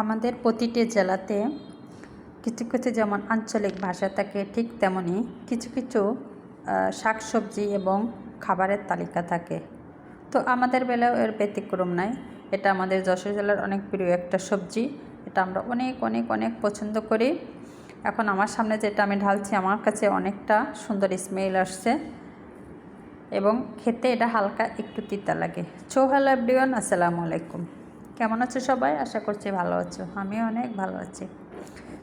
আমাদের প্রতিটি জেলাতে কিছু কিছু যেমন আঞ্চলিক ভাষা থাকে, ঠিক তেমনই কিছু কিছু শাকসবজি এবং খাবারের তালিকা থাকে। তো আমাদের বেলাও এর ব্যতিক্রম নাই। এটা আমাদের যশোর জেলার অনেক প্রিয় একটা সবজি। এটা আমরা অনেক অনেক অনেক পছন্দ করি। এখন আমার সামনে যেটা আমি ঢালছি, আমার কাছে অনেকটা সুন্দর স্মেল আসছে। এবং খেতে এটা হালকা একটু তিতা লাগে। ছো হ্যালো এভরিওয়ান আসসালামু আলাইকুম। কেমন আছো সবাই? আশা করছি ভালো আছো। আমিও অনেক ভালো আছি।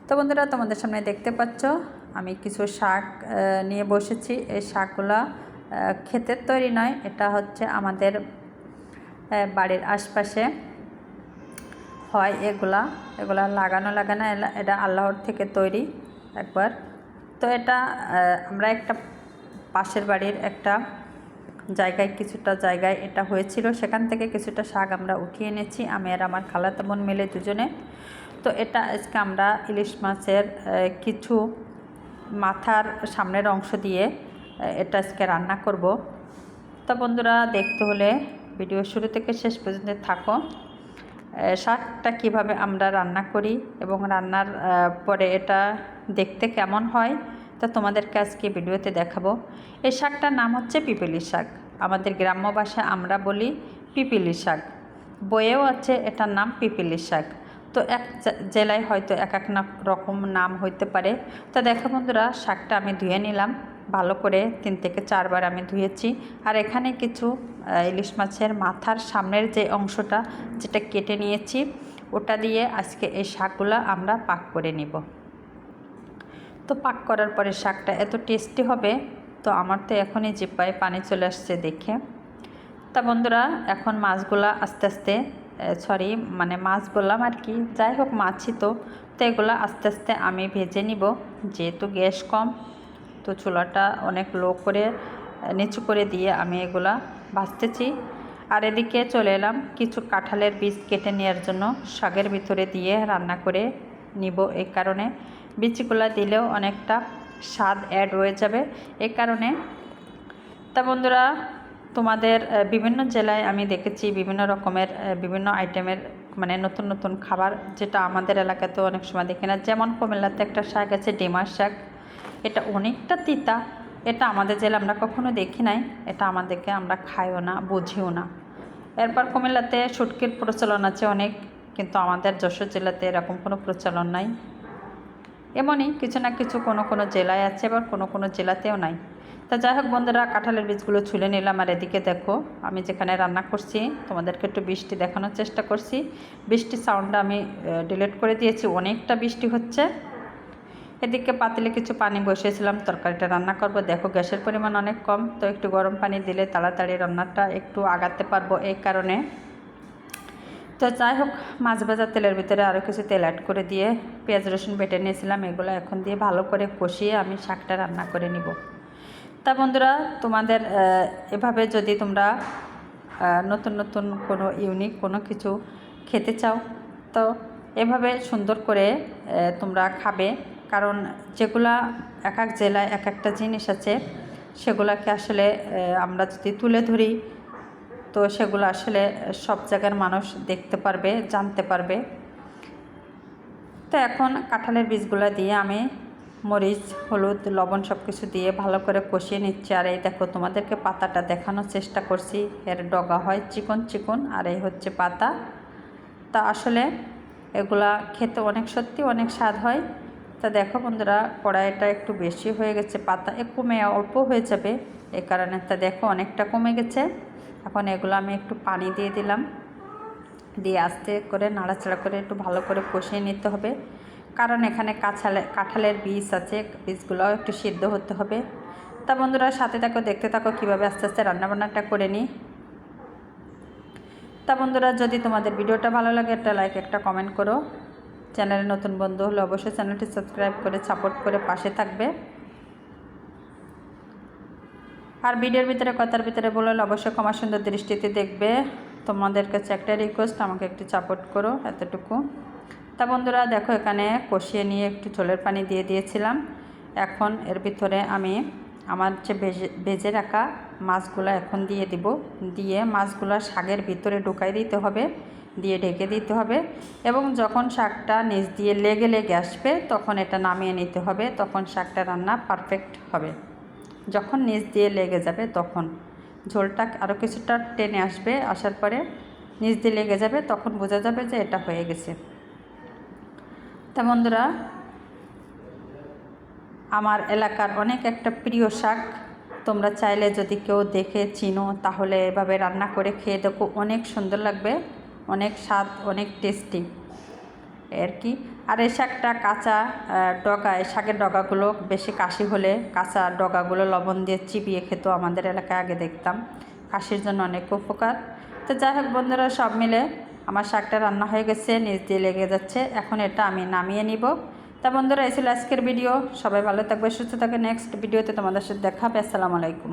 তো বন্ধুরা, তোমাদের সামনে দেখতে পাচ্ছ, আমি কিছু শাক নিয়ে বসেছি। এই শাকগুলা ক্ষেতের তৈরি নয়, এটা হচ্ছে আমাদের বাড়ির আশপাশে হয় এগুলা। এগুলা লাগানো লাগানো এটা আল্লাহর থেকে তৈরি একবার। তো এটা আমরা একটা পাশের বাড়ির একটা জায়গায় কিছুটা জায়গায় এটা হয়েছিল। সেখান থেকে কিছুটা শাক আমরা উঠিয়ে এনেছি, আমি আর আমার খালাতো বোন মিলে দুজনে। তো এটা আজকে আমরা ইলিশ মাছের কিছু মাথার সামনের অংশ দিয়ে এটা আজকে রান্না করব। তো বন্ধুরা, দেখতে হলে ভিডিও শুরু থেকে শেষ পর্যন্ত থাকো। শাকটা কীভাবে আমরা রান্না করি এবং রান্নার পরে এটা দেখতে কেমন হয় তো তোমাদেরকে আজকে ভিডিওতে দেখাবো। এই শাকটার নাম হচ্ছে পিপিলি শাক। আমাদের গ্রাম্য ভাষায় আমরা বলি পিপিলি শাক। বইয়েও আছে এটার নাম পিপিলি শাক। তো এক জেলায় হয়তো এক এক রকম নাম হইতে পারে। তো দেখো বন্ধুরা, শাকটা আমি ধুয়ে নিলাম। ভালো করে তিন থেকে চারবার আমি ধুয়েছি। আর এখানে কিছু ইলিশ মাছের মাথার সামনের যে অংশটা, যেটা কেটে নিয়েছি, ওটা দিয়ে আজকে এই শাকগুলো আমরা পাক করে নিব। তো পাক করার পরে শাকটা এত টেস্টি হবে, তো আমার তো এখনই জিপায় পানি চলে আসছে দেখে। তা বন্ধুরা, এখন মাছগুলা আস্তে আস্তে সরি মানে মাছ বললাম আর কি, যাই হোক মাছই তো তো এগুলো আস্তে আস্তে আমি ভেজে নিব, যেহেতু গ্যাস কম, তো চুলাটা অনেক লো করে নিচু করে দিয়ে আমি এগুলা ভাজতেছি। আর এদিকে চলে এলাম কিছু কাঁঠালের বীজ কেটে নেওয়ার জন্য, শাকের ভিতরে দিয়ে রান্না করে নিব এই কারণে। বীজগুলো দিলেও অনেকটা স্বাদ অ্যাড হয়ে যাবে। এ কারণে তা বন্ধুরা, তোমাদের বিভিন্ন জেলায় আমি দেখেছি বিভিন্ন রকমের বিভিন্ন আইটেমের মানে নতুন নতুন খাবার যেটা আমাদের এলাকাতেও অনেক সময় দেখি না। যেমন কুমিল্লাতে একটা শাক আছে, ডিমার শাক। এটা অনেকটা তিতা। এটা আমাদের জেলা আমরা কখনো দেখি নাই। এটা আমাদেরকে আমরা খাইও না, বুঝিও না। এরপর কুমিল্লাতে শুটকির প্রচলন আছে অনেক, কিন্তু আমাদের যশোর জেলাতে এরকম কোনো প্রচলন নাই। এমনই কিছু না কিছু কোনো কোনো জেলায় আছে আবার কোনো কোনো জেলাতেও নাই। তা যাই হোক বন্ধুরা, কাঁঠালের বীজগুলো ছুলে নিলাম আর এদিকে দেখো, আমি যেখানে রান্না করছি, তোমাদেরকে একটু বৃষ্টি দেখানোর চেষ্টা করছি। বৃষ্টির সাউন্ডটা আমি ডিলিট করে দিয়েছি, অনেকটা বৃষ্টি হচ্ছে। এদিকে পাতিলে কিছু পানি বসিয়েছিলাম, তরকারিটা রান্না করব। দেখো গ্যাসের পরিমাণ অনেক কম, তো একটু গরম পানি দিলে তাড়াতাড়ি রান্নাটা একটু আগাতে পারব এই কারণে। তো যাই হোক মাছ ভাজা তেলের ভিতরে আরও কিছু তেল অ্যাড করে দিয়ে পেঁয়াজ, রসুন বেটে নিয়েছিলাম। এগুলো এখন দিয়ে ভালো করে কষিয়ে আমি শাকটা রান্না করে নিব। তা বন্ধুরা, তোমাদের এভাবে যদি তোমরা নতুন নতুন কোনো ইউনিক কোনো কিছু খেতে চাও, তো এভাবে সুন্দর করে তোমরা খাবে। কারণ যেগুলা এক এক জেলায় এক একটা জিনিস আছে, সেগুলাকে আসলে আমরা যদি তুলে ধরি তো সেগুলো আসলে সব জায়গার মানুষ দেখতে পারবে, জানতে পারবে। তো এখন কাঁঠালের বীজগুলো দিয়ে আমি মরিচ, হলুদ, লবণ সব কিছু দিয়ে ভালো করে কষিয়ে নিচ্ছি। আর এই দেখো তোমাদেরকে পাতাটা দেখানোর চেষ্টা করছি। এর ডগা হয় চিকন চিকন আর এই হচ্ছে পাতা। তা আসলে এগুলা খেতে অনেক সত্যি অনেক স্বাদ হয়। তা দেখো বন্ধুরা, কড়াইটা একটু বেশি হয়ে গেছে, পাতা কমে অল্প হয়ে যাবে। এ কারণে তা দেখো অনেকটা কমে গেছে। এখন এগুলো আমি একটু পানি দিয়ে দিলাম। দিয়ে আস্তে করে নাড়াচাড়া করে একটু ভালো করে কষিয়ে নিতে হবে। কারণ এখানে কাঁচালে, কাঁঠালের বীজ আছে, বীজগুলোও একটু সিদ্ধ হতে হবে। তা বন্ধুরা, সাথে থাকো, দেখতে থাকো, কীভাবে আস্তে আস্তে রান্নাবান্নাটা করে নিই। তা বন্ধুরা, যদি তোমাদের ভিডিওটা ভালো লাগে, একটা লাইক একটা কমেন্ট করো। চ্যানেলে নতুন বন্ধু হলে অবশ্যই চ্যানেলটি সাবস্ক্রাইব করে সাপোর্ট করে পাশে থাকবে। আর ভিডিওর ভিতরে কথার ভিতরে বললে অবশ্যই ক্ষমা সুন্দর দৃষ্টিতে দেখবে। তোমাদের কাছে একটা রিকোয়েস্ট আমাকে একটু সাপোর্ট করো এতটুকু। তা বন্ধুরা, দেখো এখানে কষিয়ে নিয়ে একটু ঝোলের পানি দিয়ে দিয়েছিলাম। এখন এর ভিতরে আমি আমার যে ভেজে ভেজে রাখা মাছগুলো এখন দিয়ে দিব। দিয়ে মাছগুলো শাকের ভিতরে ঢুকাই দিতে হবে, দিয়ে ঢেকে দিতে হবে এবং যখন শাকটা নিচ দিয়ে লেগে লেগে আসবে, তখন এটা নামিয়ে নিতে হবে। তখন শাকটা রান্না পারফেক্ট হবে। যখন নিচ দিয়ে লেগে যাবে তখন। ঝোলটা আরও কিছুটা টেনে আসবে, আসার পরে নিচ দিয়ে লেগে যাবে তখন বোঝা যাবে যে এটা হয়ে গেছে। তা বন্ধুরা, আমার এলাকার অনেক একটা প্রিয় শাক, তোমরা চাইলে যদি কেউ দেখে, চিনো, তাহলে এভাবে রান্না করে খেয়ে দেখো, অনেক সুন্দর লাগবে, অনেক স্বাদ, অনেক টেস্টি। আর কি? আর এই শাকটা কাঁচা ডগা, এই শাকের ডগাগুলো বেশি কাশি হলে কাঁচা ডগাগুলো লবণ দিয়ে চিপিয়ে খেতো আমাদের এলাকায় আগে দেখতাম। কাশির জন্য অনেক উপকার। তো যাই হোক বন্ধুরা, সব মিলে আমার শাকটা রান্না হয়ে গেছে, নিচ দিয়ে লেগে যাচ্ছে। এখন এটা আমি নামিয়ে নিব। তা বন্ধুরা ছিল আজকের ভিডিও। সবাই ভালো থাকবে, সুস্থ থাকবে। নেক্সট ভিডিওতে তোমাদের সাথে দেখা হবে। আসসালামু আলাইকুম।